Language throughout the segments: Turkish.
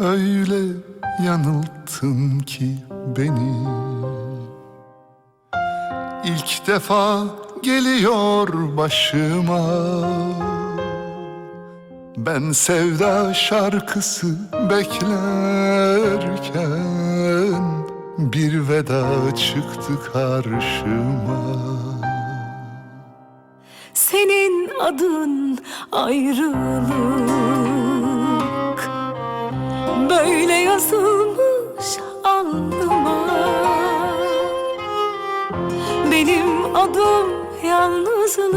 öyle yanılttın ki beni. İlk defa geliyor başıma. Ben sevda şarkısı beklerken Bir veda çıktı karşıma. Senin adın ayrılık Böyle yazılmış alnıma. Benim adım yalnızlık.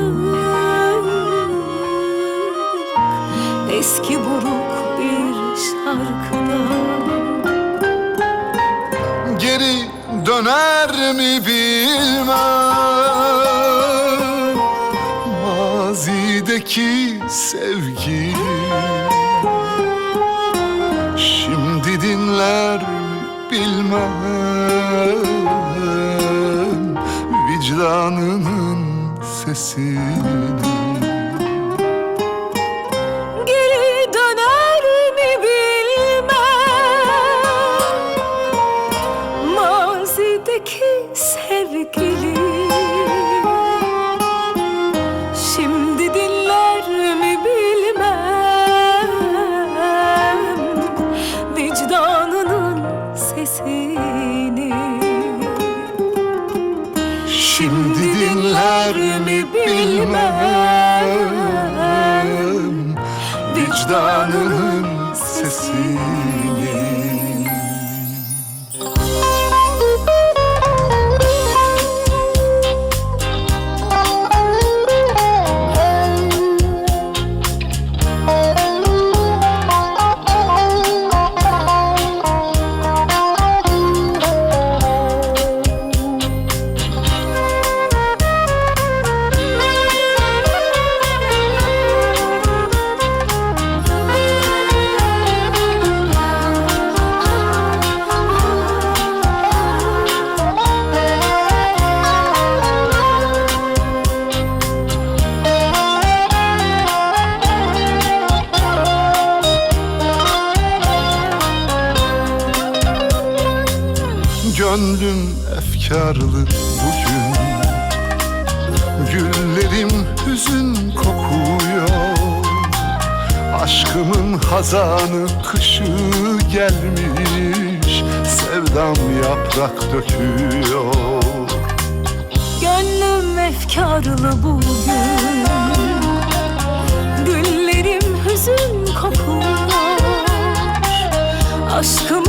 Eski buruk bir şarkıda. Geri döner mi bilmem? Mazideki sevgi Şimdi dinler bilmem. Vicdanının sesini Şimdi dinler mi bilmem. Vicdanının sesini Gönlüm efkarlı bugün. Güllerim hüzün kokuyor. Aşkımın hazanı kışı gelmiş. Sevdam yaprak döküyor. Gönlüm efkarlı bugün. Güllerim hüzün kokuyor. Aşkımın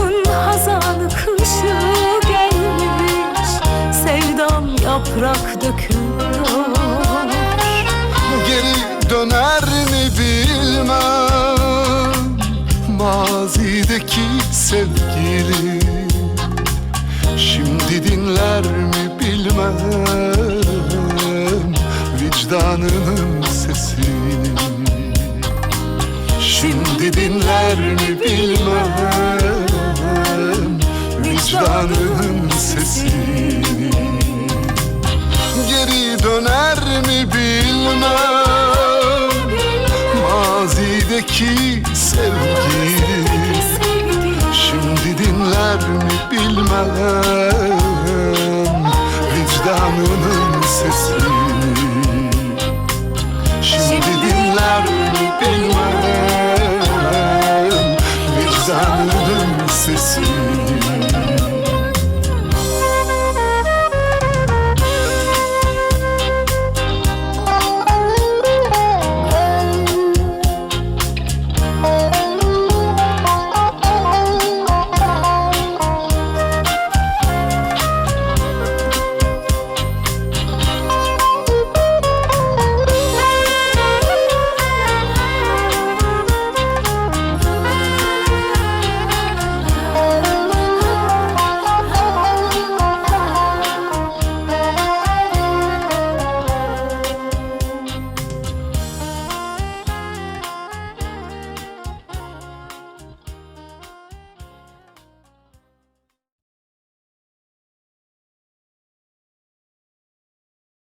yaprak döküyor Geri döner mi bilmem. Mazideki sevgili Şimdi dinler mi bilmem. Vicdanının sesini Şimdi dinler mi bilmem Mazideki sevgili Şimdi dinler mi bilmem. Vicdanının sesini. Şimdi dinler mi